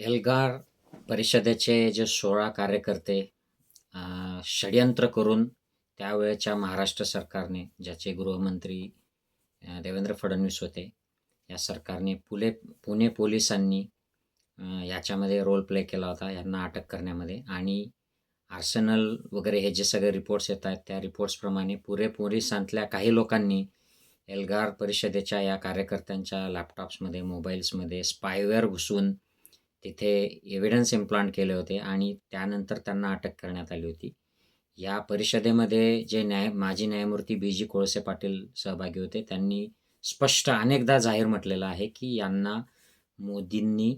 एल्गार परिषदेचे जे सोळा कार्यकर्ते षड्यंत्र षडयंत्र करून त्यावेळच्या महाराष्ट्र सरकारने ज्याचे गृहमंत्री देवेंद्र फडणवीस होते या सरकारने पुले पुणे पोलिसांनी याच्यामध्ये रोल प्ले केला होता यांना अटक करण्यामध्ये. आणि आर्सेनल वगैरे हे जे सगळे रिपोर्ट्स येत आहेत त्या रिपोर्ट्सप्रमाणे पुरे पोलिसांतल्या काही लोकांनी एल्गार परिषदेच्या या कार्यकर्त्यांच्या लॅपटॉप्समध्ये मोबाईल्समध्ये स्पायवेअर घुसून तिथे एव्हिडन्स इम्प्लांट केले होते आणि त्यानंतर त्यांना अटक करण्यात आली होती. या परिषदेमध्ये जे न्याय माजी न्यायमूर्ती बी जी कोळसे पाटील सहभागी होते त्यांनी स्पष्ट अनेकदा जाहीर म्हटलेलं आहे की यांना मोदींनी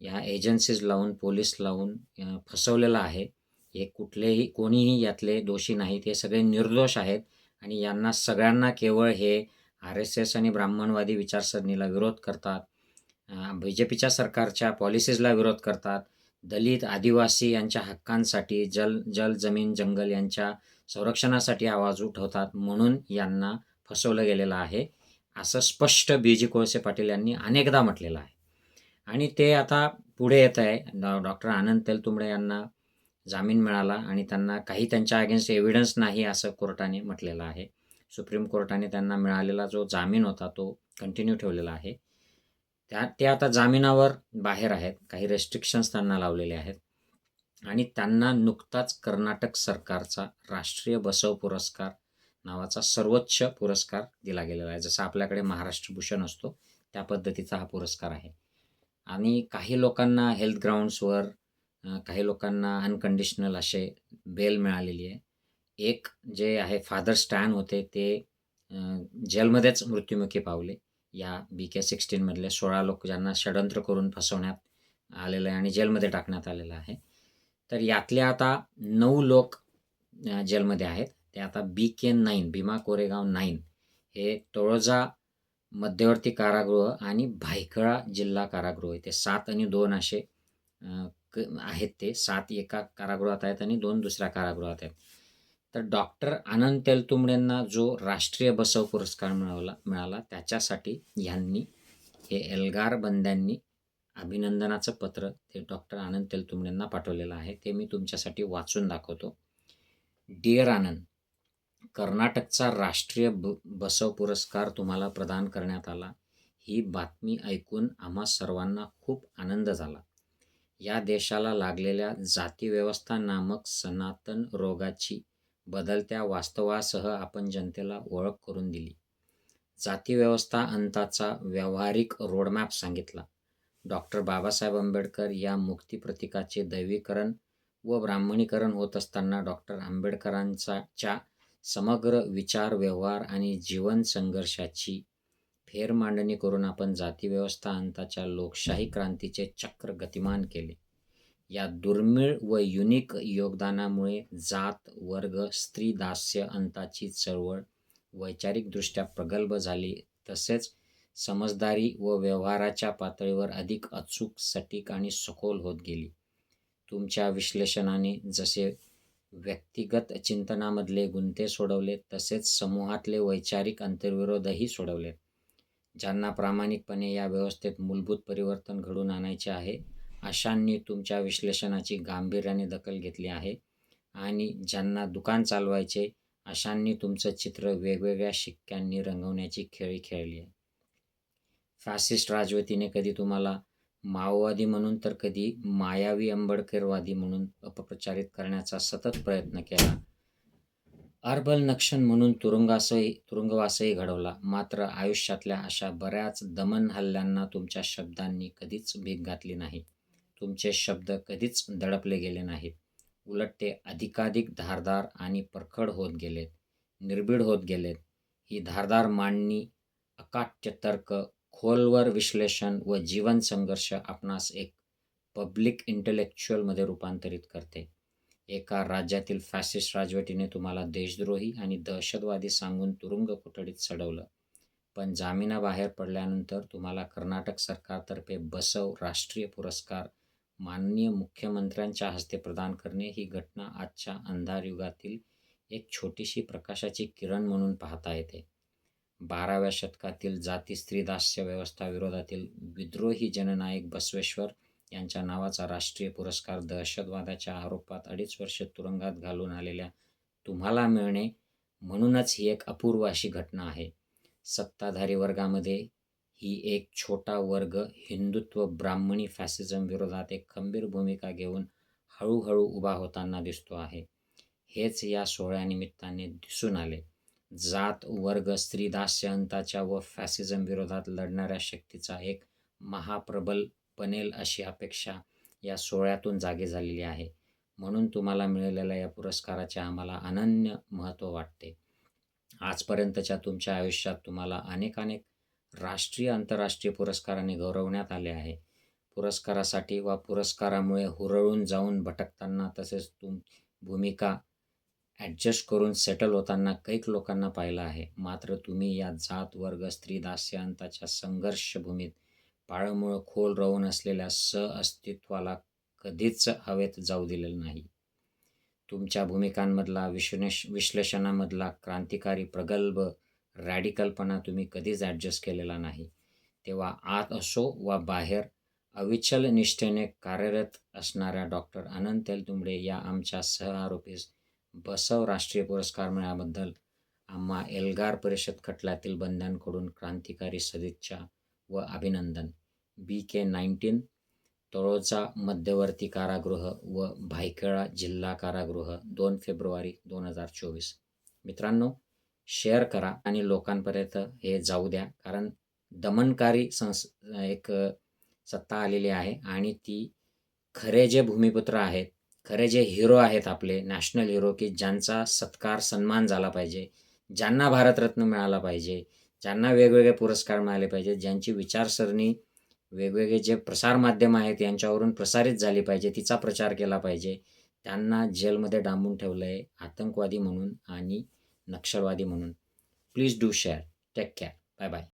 या एजन्सीज लावून पोलीस लावून फसवलेलं आहे. हे कुठलेही कोणीही यातले दोषी नाहीत. हे सगळे निर्दोष आहेत आणि यांना सगळ्यांना केवळ हे आर एस एस आणि ब्राह्मणवादी विचारसरणीला विरोध करतात. बी जे पीच्या सरकारच्या पॉलिसीजला विरोध करतात. दलित आदिवासी यांच्या हक्कांसाठी जल जल जमीन जंगल यांच्या संरक्षणासाठी आवाज उठवतात म्हणून यांना फसवलं गेलेलं आहे. असं स्पष्ट बी जी कोळसे पाटील यांनी अनेकदा म्हटलेलं आहे. आणि ते आता पुढे येत आहे. डॉ डॉक्टर आनंद तेलतुंबडे यांना जामीन मिळाला आणि त्यांना काही त्यांच्या अगेन्स्ट एव्हिडन्स नाही असं कोर्टाने म्हटलेलं आहे. सुप्रीम कोर्टाने त्यांना मिळालेला जो जामीन होता तो कंटिन्यू ठेवलेला आहे. त्या ते आता जामिनावर बाहेर आहेत. काही रेस्ट्रिक्शन्स त्यांना लावलेले आहेत. आणि त्यांना नुकताच कर्नाटक सरकारचा राष्ट्रीय बसव पुरस्कार नावाचा सर्वोच्च पुरस्कार दिला गेलेला आहे. जसं आपल्याकडे महाराष्ट्र भूषण असतो त्या पद्धतीचा हा पुरस्कार आहे. आणि काही लोकांना हेल्थ ग्राउंड्सवर काही लोकांना अनकंडिशनल असे बेल मिळालेली आहे. एक जे आहे फादर स्टॅन होते ते जेलमध्येच मृत्युमुखी पावले. या बी के सिक्स्टीनमधले सोळा लोक ज्यांना षडयंत्र करून फसवण्यात आलेलं आहे आणि जेलमध्ये टाकण्यात आलेलं आहे. तर यातले आता नऊ लोक जेलमध्ये आहेत. ते आता B K nine Bhima Koregaon nine हे तळोजा मध्यवर्ती कारागृह आणि भायखळा जिल्हा कारागृह आहे. ते सात आणि दोन असे क आहेत ते. सात एका कारागृहात आहेत आणि दोन दुसऱ्या कारागृहात आहेत. तर डॉक्टर आनंद तेलतुंबडेंना जो राष्ट्रीय बसव पुरस्कार मिळवला मिळाला त्याच्यासाठी ह्यांनी हे एल्गार बंद्यांनी अभिनंदनाचं पत्र ते डॉक्टर आनंद तेलतुंबडेंना पाठवलेलं आहे. ते मी तुमच्यासाठी वाचून दाखवतो. डिअर आनंद कर्नाटकचा राष्ट्रीय ब बसव पुरस्कार तुम्हाला प्रदान करण्यात आला. ही बातमी ऐकून आम्हा सर्वांना खूप आनंद झाला. या देशाला लागलेल्या जातीव्यवस्था नामक सनातन रोगाची बदलत्या वास्तवासह आपण जनतेला ओळख करून दिली. जातीव्यवस्था अंताचा व्यावहारिक रोडमॅप सांगितला. डॉक्टर बाबासाहेब आंबेडकर या मुक्तिप्रतिकाचे दैवीकरण व ब्राह्मणीकरण होत असताना डॉक्टर आंबेडकरांचा च्या समग्र विचार व्यवहार आणि जीवन संघर्षाची फेरमांडणी करून आपण जातीव्यवस्था अंताच्या लोकशाही क्रांतीचे चक्र गतिमान केले. या दुर्मिळ व युनिक योगदानामुळे जात वर्ग स्त्री दास्य अंताची चळवळ वैचारिकदृष्ट्या प्रगल्भ झाली. तसेच समजदारी व व्यवहाराच्या पातळीवर अधिक अचूक सटीक आणि सखोल होत गेली. तुमच्या विश्लेषणाने जसे व्यक्तिगत चिंतनामधले गुंते सोडवले तसेच समूहातले वैचारिक अंतर्विरोधही सोडवले. ज्यांना प्रामाणिकपणे या व्यवस्थेत मूलभूत परिवर्तन घडून आणायचे आहे अशांनी तुमच्या विश्लेषणाची गांभीर्याने दखल घेतली आहे. आणि ज्यांना दुकान चालवायचे अशांनी तुमचं चित्र वेगवेगळ्या शिक्क्यांनी रंगवण्याची खेळी खेळली आहे. फॅसिस्ट राजवतीने कधी तुम्हाला माओवादी म्हणून तर कधी मायावी आंबेडकरवादी म्हणून अपप्रचारित करण्याचा सतत प्रयत्न केला. अर्बल नक्षण म्हणून तुरुंगासही तुरुंगवासही घडवला. मात्र आयुष्यातल्या अशा बऱ्याच दमन हल्ल्यांना तुमच्या शब्दांनी कधीच भीक घातली नाही. तुमचे शब्द कधीच दडपले गेले नाहीत. उलट ते अधिकाधिक धारदार आणि परखड होत गेलेत निर्भीड होत गेलेत. ही धारदार मांडणी अकाट्य तर्क खोलवर विश्लेषण व जीवन संघर्ष आपणास एक पब्लिक इंटलेक्च्युअलमध्ये रूपांतरित करते. एका राज्यातील फॅसिस्ट राजवटीने तुम्हाला देशद्रोही आणि दहशतवादी सांगून तुरुंग कोठडीत सडवलं. पण जामिनाबाहेर पडल्यानंतर तुम्हाला कर्नाटक सरकारतर्फे बसव राष्ट्रीय पुरस्कार माननीय मुख्यमंत्र्यांच्या हस्ते प्रदान करणे ही घटना आजच्या अंधार युगातील एक छोटीशी प्रकाशाची किरण म्हणून पाहता येते बाराव्या शतकातील जाती स्त्रीदास्य व्यवस्था विरोधातील विद्रोही जननायक बसवेश्वर यांच्या नावाचा राष्ट्रीय पुरस्कार दहशतवादाच्या आरोपात अडीच वर्ष तुरुंगात घालून आलेल्या तुम्हाला मिळणे म्हणूनच ही एक अपूर्व अशी घटना आहे. सत्ताधारी वर्गामध्ये ही एक छोटा वर्ग हिंदुत्व ब्राह्मणी फॅसिझम विरोधात एक खंबीर भूमिका घेऊन हळूहळू उभा होताना दिसतो आहे. हेच या सोहळ्यानिमित्ताने दिसून आले. जात वर्ग स्त्री अंताच्या व फॅसिझम विरोधात लढणाऱ्या शक्तीचा एक महाप्रबल बनेल अशी अपेक्षा या सोहळ्यातून जागी झालेली आहे. म्हणून तुम्हाला मिळालेल्या या पुरस्काराचे आम्हाला अनन्य महत्त्व वाटते. आजपर्यंतच्या तुमच्या आयुष्यात तुम्हाला अनेक अनेक राष्ट्रीय आंतरराष्ट्रीय पुरस्काराने गौरवण्यात आले आहे. पुरस्कारासाठी वा पुरस्कारामुळे हुरळून जाऊन भटकताना तसेच तुम भूमिका ॲडजस्ट करून सेटल होताना कैक लोकांना पाहिलं आहे. मात्र तुम्ही या जात वर्ग स्त्री दास्यांताच्या संघर्षभूमीत पाळमुळं खोल राहून असलेल्या सहअस्तित्वाला कधीच हवेत जाऊ दिलेलं नाही. तुमच्या भूमिकांमधला विश्लेष विश्लेषणामधला क्रांतिकारी प्रगल्भ रॅडिकलपणा तुम्ही कधीच ॲडजस्ट केलेला नाही. तेव्हा आत असो वा बाहेर अविचल निष्ठेने कार्यरत असणाऱ्या डॉक्टर अनंत तेलतुंबडे या आमच्या सहआरोपीस बसव राष्ट्रीय पुरस्कार मिळाल्याबद्दल आम्हा एल्गार परिषद खटल्यातील बंध्यांकडून क्रांतिकारी सदिच्छा व अभिनंदन. बी. के. नाईन्टीन तळोजा मध्यवर्ती कारागृह व भायखेळा जिल्हा कारागृह दोन फेब्रुवारी दोन हजार चोवीस. मित्रांनो शेअर करा आणि लोकांपर्यंत हे जाऊ द्या. कारण दमनकारी संस एक सत्ता आलेली आहे आणि ती खरे जे भूमिपुत्र आहेत खरे जे हिरो आहेत आपले नॅशनल हिरो की ज्यांचा सत्कार सन्मान झाला पाहिजे ज्यांना भारतरत्न मिळाला पाहिजे ज्यांना वेगवेगळे पुरस्कार मिळाले पाहिजे ज्यांची विचारसरणी वेगवेगळे जे प्रसारमाध्यम आहेत यांच्यावरून प्रसारित झाली पाहिजे तिचा प्रचार केला पाहिजे त्यांना जेलमध्ये डांबून ठेवलं आहे आतंकवादी म्हणून आणि नक्षलवादी म्हणून. Please do share take care bye bye